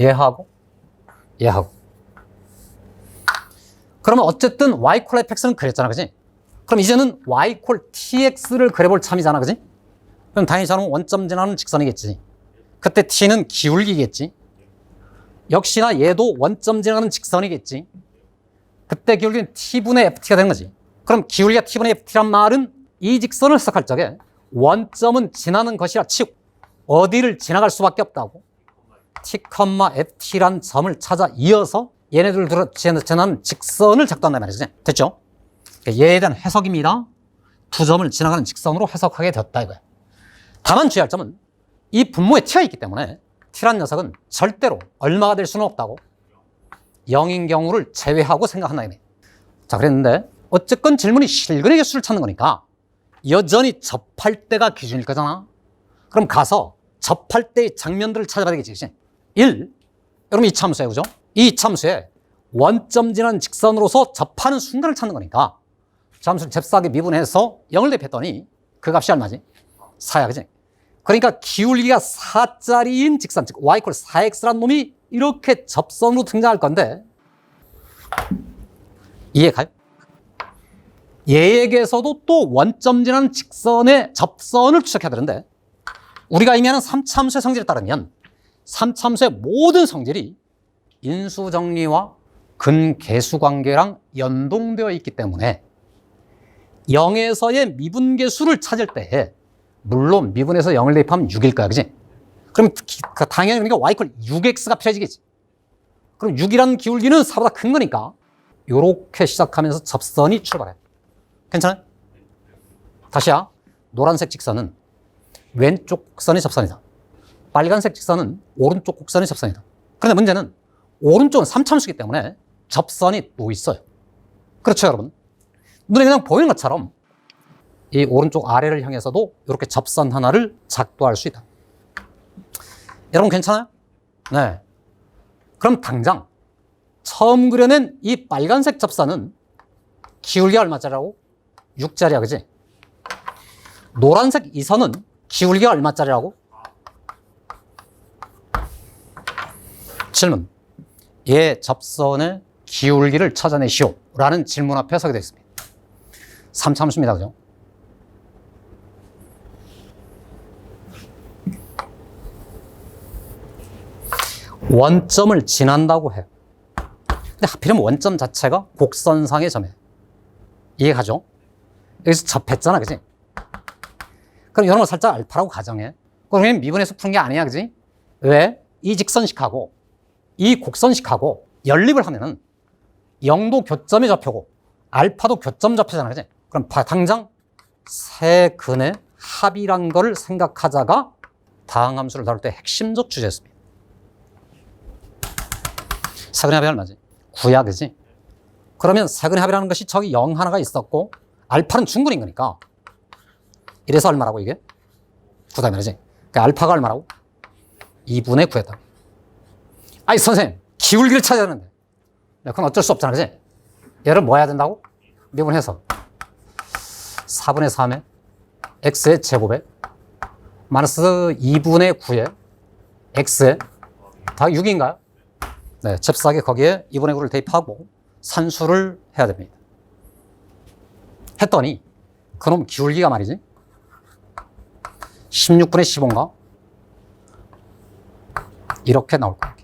얘하고? 얘하고. 그러면 어쨌든 y 콜 fx는 그랬잖아 그지? 그럼 이제는 y 콜 tx를 그려볼 참이잖아 그지? 그럼 당연히 저는 원점 지나는 직선이겠지. 그때 t는 기울기겠지. 역시나 얘도 원점 지나는 직선이겠지. 그때 기울기는 t분의 ft가 되는 거지 그럼 기울기가 t분의 ft란 말은 이 직선을 해석할 적에 원점은 지나는 것이라 치고 어디를 지나갈 수밖에 없다고 t, ft란 점을 찾아 이어서 얘네들 지나는 직선을 작도한단 말이지. 됐죠? 그러니까 얘에 대한 해석입니다. 두 점을 지나가는 직선으로 해석하게 되었다 이거야. 다만 주의할 점은 이 분모에 t가 있기 때문에 t란 녀석은 절대로 얼마가 될 수는 없다고. 0인 경우를 제외하고 생각한다 이네. 자, 그랬는데 어쨌건 질문이 실근의 개수를 찾는 거니까 여전히 접할 때가 기준일 거잖아. 그럼 가서 접할 때의 장면들을 찾아봐야 되겠지. 그치? 1. 여러분 이 참수에 그죠? 이 참수에 원점 지난 직선으로서 접하는 순간을 찾는 거니까 참수를 잽싸게 미분해서 0을 대표했더니 그 값이 얼마지? 4야 그지? 그러니까 기울기가 4짜리인 직선 즉 y 4x라는 놈이 이렇게 접선으로 등장할 건데 이해 가요? 얘에게서도 또 원점 지난 직선의 접선을 추적해야 되는데 우리가 의미하는 3참수의 성질에 따르면 3참수의 모든 성질이 인수정리와 근계수 관계랑 연동되어 있기 때문에 0에서의 미분계수를 찾을 때 물론 미분에서 0을 대입하면 6일 거야 그지? 그럼 기- 그 당연히 그러니까 y 6x가 필요해지겠지 그럼 6이라는 기울기는 4보다 큰 거니까 이렇게 시작하면서 접선이 출발해 괜찮아요? 다시야 노란색 직선은 왼쪽 곡선이 접선이다. 빨간색 직선은 오른쪽 곡선이 접선이다. 그런데 문제는 오른쪽은 3참수기 때문에 접선이 또 있어요. 그렇죠, 여러분? 눈에 그냥 보이는 것처럼 이 오른쪽 아래를 향해서도 이렇게 접선 하나를 작도할 수 있다. 여러분 괜찮아요? 네. 그럼 당장 처음 그려낸 이 빨간색 접선은 기울기가 얼마짜리라고? 6짜리야, 그지? 노란색 이 선은 기울기가 얼마짜리라고? 질문. 얘 접선의 기울기를 찾아내시오. 라는 질문 앞에 서게 되어 있습니다. 3참수입니다. 그죠? 원점을 지난다고 해요. 근데 하필이면 원점 자체가 곡선상의 점이에요. 이해가죠? 여기서 접했잖아, 그지? 그럼 이런 거 살짝 알파라고 가정해. 그러면 미분에서 푸는 게 아니야, 그지? 왜? 이 직선식하고 이 곡선식하고 연립을 하면은 0도 교점이 잡혀고 알파도 교점 잡혀잖아, 그지? 그럼 바- 당장 세 근의 합이란 거를 생각하자가 다항함수를 다룰 때 핵심적 주제였습니다. 세근의 합이 얼마지? 9야, 그지? 그러면 세근의 합이라는 것이 저기 0 하나가 있었고 알파는 중근인 거니까 이래서 얼마라고 이게? 9다 말이지. 그러니까 알파가 얼마라고? 2분의 9였다. 아니 선생님 기울기를 찾아야 하는데 네, 그건 어쩔 수 없잖아 그지? 얘를 뭐 해야 된다고? 미분해서 4분의 3에 x의 제곱에 마이너스 2분의 9에 x에 다 6인가요? 네, 잽싸게 거기에 2분의 9를 대입하고 산수를 해야 됩니다. 했더니 그놈 기울기가 말이지 16분의 15인가? 이렇게 나올 거예요.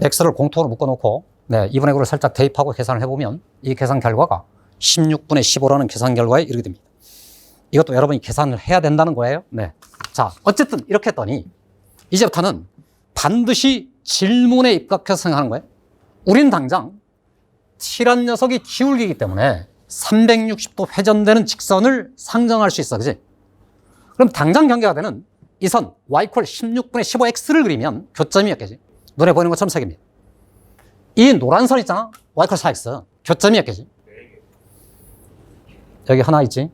x를 공통으로 묶어놓고 네, 2분의 9를 살짝 대입하고 계산을 해보면 이 계산 결과가 16분의 15라는 계산 결과에 이르게 됩니다. 이것도 여러분이 계산을 해야 된다는 거예요. 네. 자, 어쨌든 이렇게 했더니 이제부터는 반드시 질문에 입각해서 생각하는 거예요. 우린 당장 t란 녀석이 기울기이기 때문에 360도 회전되는 직선을 상정할 수 있어. 그지? 그럼 당장 경계가 되는 이 선 y 콜 16분의 15x를 그리면 교점이 몇 개지? 눈에 보이는 것처럼 세 개입니다. 이 노란 선 있잖아. y 콜 4x. 교점이 몇 개지? 여기 하나 있지?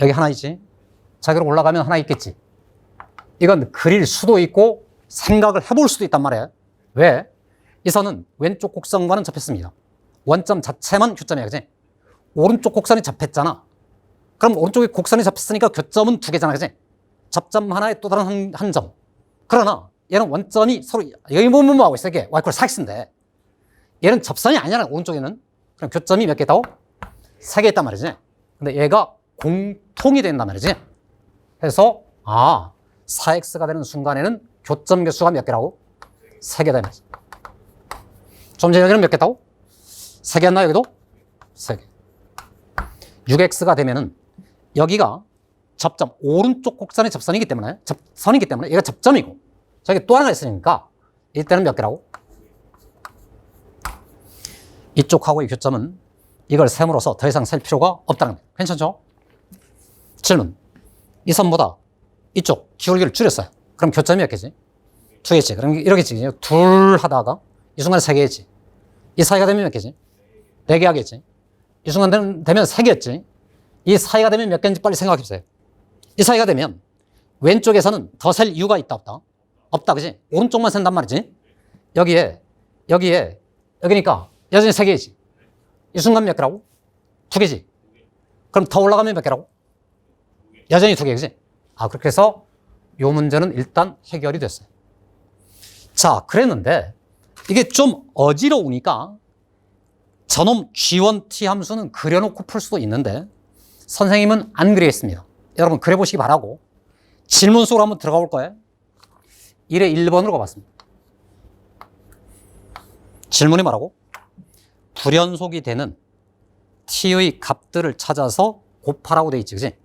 여기 하나 있지? 자, 그럼 올라가면 하나 있겠지? 이건 그릴 수도 있고 생각을 해볼 수도 있단 말이에요. 왜? 이 선은 왼쪽 곡선과는 접했습니다. 원점 자체만 교점이야, 그지? 오른쪽 곡선이 잡혔잖아. 그럼 오른쪽에 곡선이 잡혔으니까 교점은 두 개잖아, 그지? 접점 하나에 또 다른 한, 한 점. 그러나 얘는 원점이 서로 여기 보면 뭐하고 있어, 이게 y 4x인데 얘는 접선이 아니잖아, 오른쪽에는. 그럼 교점이 몇개 있다고? 세 개 있단 말이지. 근데 얘가 공통이 된단 말이지. 그래서 아 4x가 되는 순간에는 교점 개수가 몇 개라고? 세 개다 이 말이지. 좀 전에 여기는 몇 개다고? 세 개였나 여기도? 세 개. 6x가 되면은 여기가 접점 오른쪽 곡선의 접선이기 때문에 접선이기 때문에 얘가 접점이고 저기 또 하나가 있으니까 이때는 몇 개라고? 이쪽하고의 교점은 이걸 셈으로써 더 이상 셀 필요가 없다는 거예요. 괜찮죠? 질문. 이 선보다 이쪽 기울기를 줄였어요. 그럼 교점이 몇 개지? 두 개지. 그럼 이렇게지. 둘 하다가 이 순간에 세 개지. 이 사이가 되면 몇 개지? 네 개 하겠지. 이 순간 되면- 세 개였지. 이 사이가 되면 몇 개인지 빨리 생각해 보세요. 이 사이가 되면 왼쪽에서는 더 셀 이유가 있다 없다? 없다 그지? 오른쪽만 센단 말이지. 여기에 여기에 여기니까 여전히 세 개지. 이 순간 몇 개라고? 두 개지. 그럼 더 올라가면 몇 개라고? 여전히 두 개, 그지? 아, 그렇게 해서 요 문제는 일단 해결이 됐어요. 자, 그랬는데 이게 좀 어지러우니까 저놈 G1T 함수는 그려놓고 풀 수도 있는데 선생님은 안 그리겠습니다. 여러분 그려보시기 바라고 질문 속으로 한번 들어가 볼 거예요. 1에 1번으로 가봤습니다. 질문이 뭐라고? 불연속이 되는 t의 값들을 찾아서 곱하라고 돼 있지, 그지?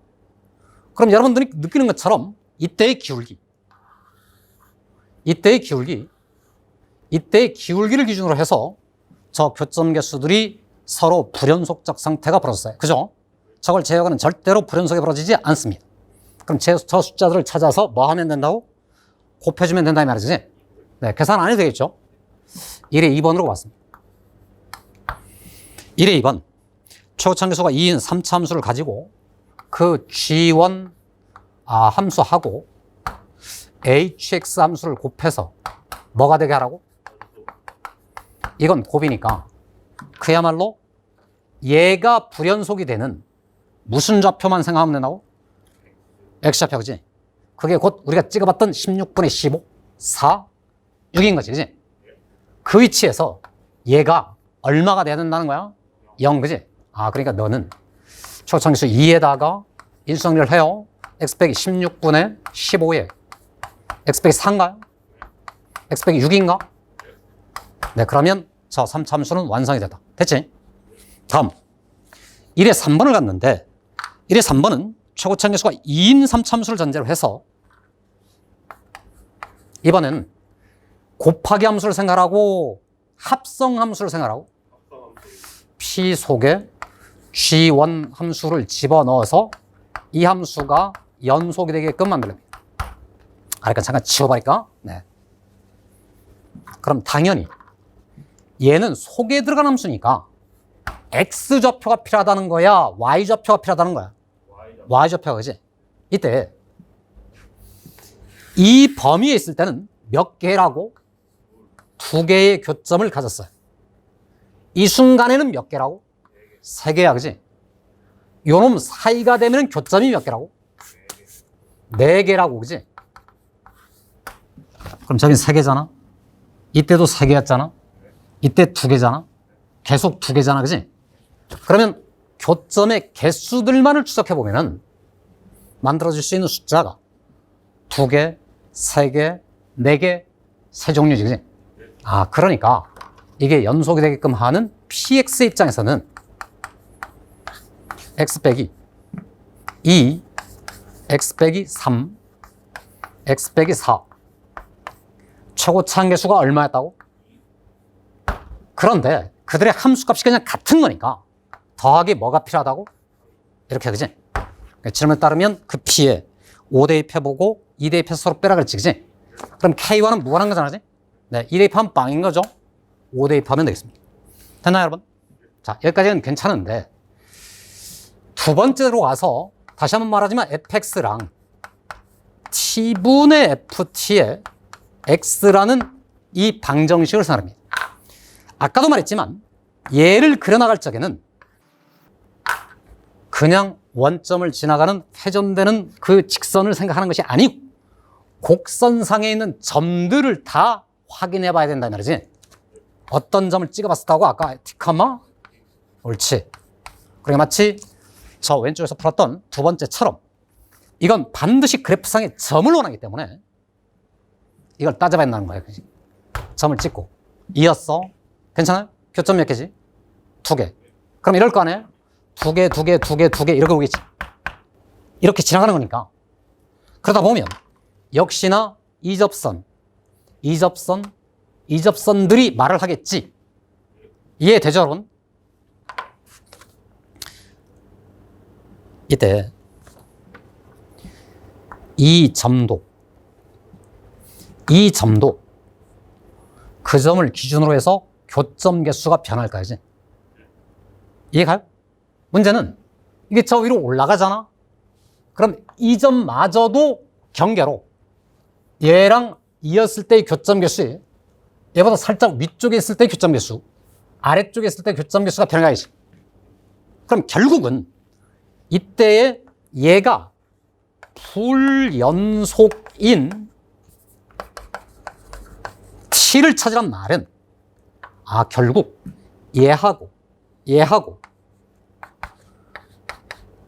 그럼 여러분들이 느끼는 것처럼 이때의 기울기, 이때의 기울기, 이때의 기울기를 기준으로 해서 저 교점 개수들이 서로 불연속적 상태가 벌어졌어요. 그죠? 저걸 제어하는 절대로 불연속이 벌어지지 않습니다. 그럼 제, 저 숫자들을 찾아서 뭐 하면 된다고? 곱해주면 된다 이 말이지. 네, 계산 안 해도 되겠죠? 1에 2번으로 봤습니다. 1에 2번. 최고차함수가 2인 3차 함수를 가지고 그 G1 아, 함수하고 HX 함수를 곱해서 뭐가 되게 하라고? 이건 곱이니까 그야말로 얘가 불연속이 되는 무슨 좌표만 생각하면 된다고? X좌표, 그지? 그게 곧 우리가 찍어봤던 16분의 15, 4, 6인 거지, 그지? 그 위치에서 얘가 얼마가 돼야 된다는 거야? 0, 그지? 아, 그러니까 너는 초청기수 2에다가 인수정리를 해요. x 빼기 16분의 15에 x 빼기 4인가요? x 빼기 6인가? 네, 그러면 저 3참수는 완성이 됐다. 됐지? 다음. 1에 3번을 갔는데 1에 3번은 최고차항 개수가 2인 3참수를 전제로 해서 이번엔 곱하기 함수를 생각하고 합성 함수를 생각하고 P 속에 G1 함수를 집어넣어서 이 함수가 연속이 되게끔 만들랍니다. 아, 그러니까 잠깐 지워버릴까? 네. 그럼 당연히 얘는 속에 들어간 함수니까 X 좌표가 필요하다는 거야? Y 좌표가 필요하다는 거야? Y 좌표 가 그지? 이때 이 범위에 있을 때는 몇 개라고? 두 개의 교점을 가졌어요. 이 순간에는 몇 개라고? 세 개야, 그지? 요놈 사이가 되면 교점이 몇 개라고? 네 개라고, 그지? 그럼 저긴 세 개잖아? 이때도 세 개였잖아? 이때 두 개잖아? 계속 두 개잖아, 그지? 그러면 교점의 개수들만을 추적해 보면은 만들어질 수 있는 숫자가 두 개, 세 개, 네 개, 세 종류지, 그지? 아, 그러니까 이게 연속이 되게끔 하는 px 입장에서는 x 빼기 2, x 빼기 3, x 빼기 4 최고 차항계수가 얼마였다고? 그런데 그들의 함수값이 그냥 같은 거니까 더하기 뭐가 필요하다고? 이렇게 그지? 질문에 따르면 그 p에 5 대입해보고 2 대입해서 서로 빼라 그랬지 그지? 그럼 k와는 무관한 거잖아 그지? 네, 2 대입하면 빵인 거죠? 5 대입하면 되겠습니다. 됐나요 여러분? 자 여기까지는 괜찮은데 두 번째로 가서 다시 한번 말하지만 fx랑 t분의 ft의 x라는 이 방정식을 생각합니다. 아까도 말했지만 얘를 그려나갈 적에는 그냥 원점을 지나가는 회전되는 그 직선을 생각하는 것이 아니고 곡선상에 있는 점들을 다 확인해 봐야 된다는 말이지. 어떤 점을 찍어봤었다고 아까 티카마? 옳지. 그러니까 마치 저 왼쪽에서 풀었던 두 번째처럼 이건 반드시 그래프상에 점을 원하기 때문에 이걸 따져봐야 된다는 거예요. 점을 찍고 이었어. 괜찮아요? 교점 몇 개지? 두 개. 그럼 이럴 거 아니에요? 두 개, 두 개, 두 개, 두 개 이렇게 오겠지. 이렇게 지나가는 거니까. 그러다 보면 역시나 이접선, 이접선, 이접선들이 말을 하겠지. 이해되죠, 여러분? 이때 이 점도 이 점도 그 점을 기준으로 해서 교점 개수가 변할까 이제. 이해가요? 문제는 이게 저 위로 올라가잖아. 그럼 이 점마저도 경계로 얘랑 이었을 때의 교점 개수 얘보다 살짝 위쪽에 있을 때의 교점 개수 아래쪽에 있을 때 교점 개수가 변해가야지 그럼 결국은 이때에 얘가 불연속인 t를 찾으란 말은 아 결국 얘하고 얘하고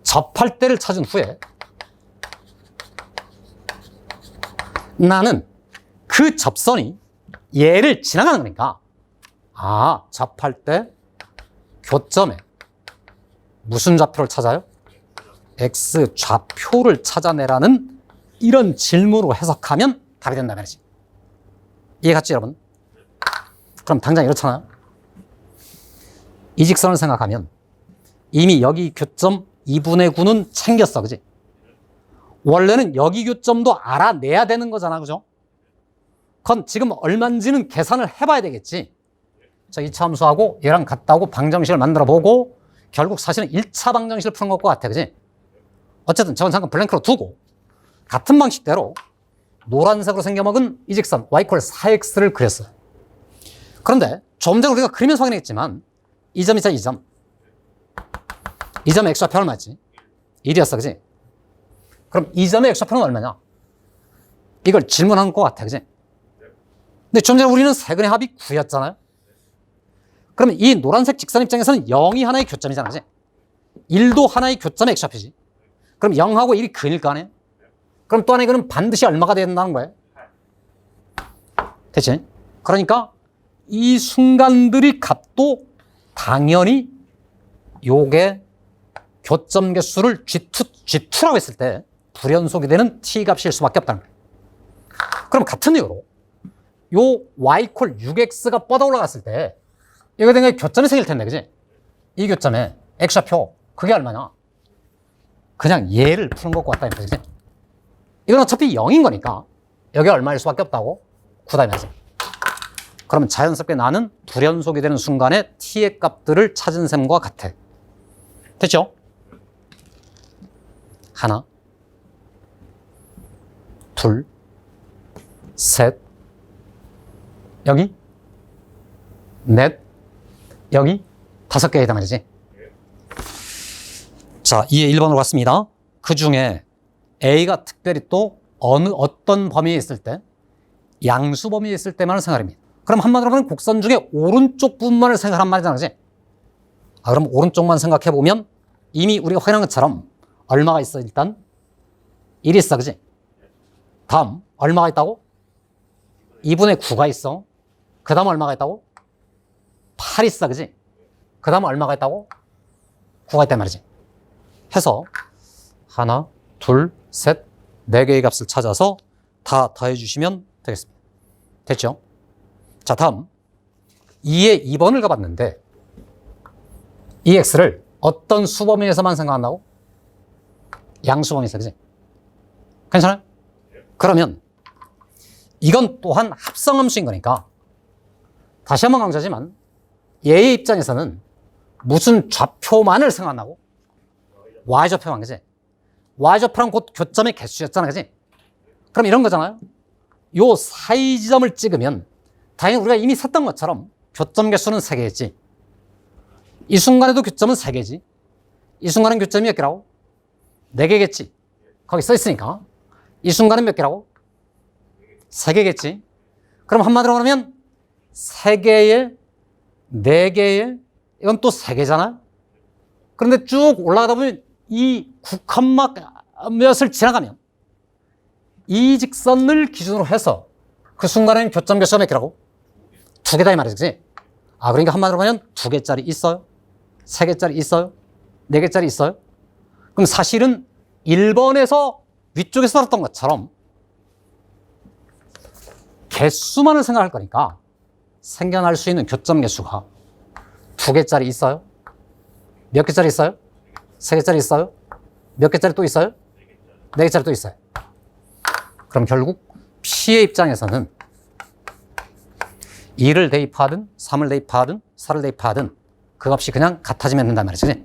접할 때를 찾은 후에 나는 그 접선이 얘를 지나가는 거니까 아 접할 때 교점에 무슨 좌표를 찾아요? x 좌표를 찾아내라는 이런 질문으로 해석하면 답이 된다는 말이지. 이해갔지 여러분? 그럼 당장 이렇잖아요. 이 직선을 생각하면 이미 여기 교점 2분의 9는 챙겼어. 그지? 원래는 여기 교점도 알아내야 되는 거잖아. 그죠? 그건 지금 얼마인지는 계산을 해봐야 되겠지. 자, 2차 함수하고 얘랑 같다고 방정식을 만들어 보고 결국 사실은 1차 방정식을 푸는 것과 같아. 그지? 어쨌든 저건 잠깐 블랭크로 두고 같은 방식대로 노란색으로 생겨먹은 이 직선 y 콜 4x를 그렸어요. 그런데 좀 전에 우리가 그리면서 확인했지만 이점 있잖아, 이 점. 이 점의 x좌표 얼마지? 1이었어, 그지? 그럼 이 점의 x좌표는 얼마냐? 이걸 질문한 것 같아, 그지? 근데 좀 전에 우리는 세근의 합이 9였잖아요? 그러면 이 노란색 직선 입장에서는 0이 하나의 교점이잖아, 그지? 1도 하나의 교점의 x좌표지. 그럼 0하고 1이 근일 거 아니에요? 그럼 또 하나 이거는 반드시 얼마가 된다는 거예요? 됐지? 그러니까 이 순간들이 값도 당연히 요게 교점 개수를 G2, G2라고 했을 때 불연속이 되는 T 값일 수밖에 없다는 거예요. 그럼 같은 이유로 요 Y 콜 6X가 뻗어 올라갔을 때 이거 되게 교점이 생길 텐데, 그지? 이 교점에 X좌표, 그게 얼마냐? 그냥 얘를 푸는 것과 같다, 그지? 이건 어차피 0인 거니까 여기 얼마일 수밖에 없다고? 9다면서. 그러면 자연스럽게 나는 불연속이 되는 순간에 t의 값들을 찾은 셈과 같아. 됐죠? 하나, 둘, 셋, 여기, 넷, 여기, 다섯 개이다 말이지. 자, 이에 1번으로 갔습니다. 그 중에 A가 특별히 또 어느 어떤 범위에 있을 때 양수 범위에 있을 때만을 생각합니다. 그럼 한마디로 하면 곡선 중에 오른쪽 부분만을 생각한 말이잖아, 그지? 아, 그럼 오른쪽만 생각해 보면 이미 우리가 확인한 것처럼 얼마가 있어 일단 1이 있어, 그지? 다음 얼마가 있다고? 2분의 9가 있어. 그 다음 얼마가 있다고? 8 있어, 그지? 그 다음 얼마가 있다고? 9가 있단 말이지. 해서 하나, 둘, 셋, 네 개의 값을 찾아서 다 더해 주시면 되겠습니다. 됐죠? 자, 다음 2의 2번을 가봤는데 이 x를 어떤 수범위에서만 생각한다고? 양수범위에서, 그지? 괜찮아요? 그러면 이건 또한 합성함수인 거니까 다시 한번 강조하지만 얘의 입장에서는 무슨 좌표만을 생각한다고? y좌표만, 그지? y좌표랑 곧 교점의 개수였잖아, 그지? 그럼 이런 거잖아요. 요 사이 지점을 찍으면 당연히 우리가 이미 샀던 것처럼 교점 개수는 3개겠지. 이 순간에도 교점은 3개지. 이 순간은 교점이 몇 개라고? 네 개겠지. 거기 써 있으니까. 이 순간은 몇 개라고? 세 개겠지. 그럼 한마디로 말하면 세 개의 네 개의 이건 또세 개잖아. 그런데 쭉 올라가다 보면 이 국한막 몇을 지나가면 이 직선을 기준으로 해서 그 순간에는 교점 교수가 몇 개라고? 두 개다 이 말이지. 아 그러니까 한마디로 말하면 두 개짜리 있어요? 세 개짜리 있어요? 네 개짜리 있어요? 그럼 사실은 1번에서 위쪽에서 다뤘던 것처럼 개수만을 생각할 거니까 생겨날 수 있는 교점 개수가 두 개짜리 있어요? 몇 개짜리 있어요? 세 개짜리 있어요? 몇 개짜리 또 있어요? 네 개짜리 또 있어요. 그럼 결국 P의 입장에서는 2를 대입하든 3을 대입하든 4를 대입하든 그 값이 그냥 같아지면 된단 말이지.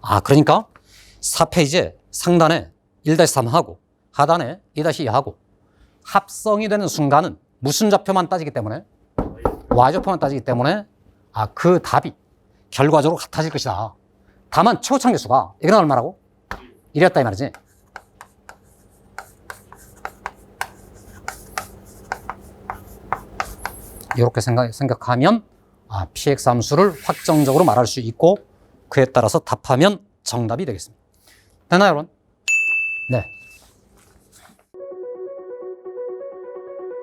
아, 그러니까 4페이지에 상단에 1-3하고 하단에 2-2하고 합성이 되는 순간은 무슨 좌표만 따지기 때문에 y좌표만 따지기 때문에 아, 그 답이 결과적으로 같아질 것이다. 다만 최고차 개수가 이게 얼마라고? 1이었다 이 말이지. 이렇게 생각, 생각하면 아, px 함수를 확정적으로 말할 수 있고 그에 따라서 답하면 정답이 되겠습니다. 되나요, 여러분? 네.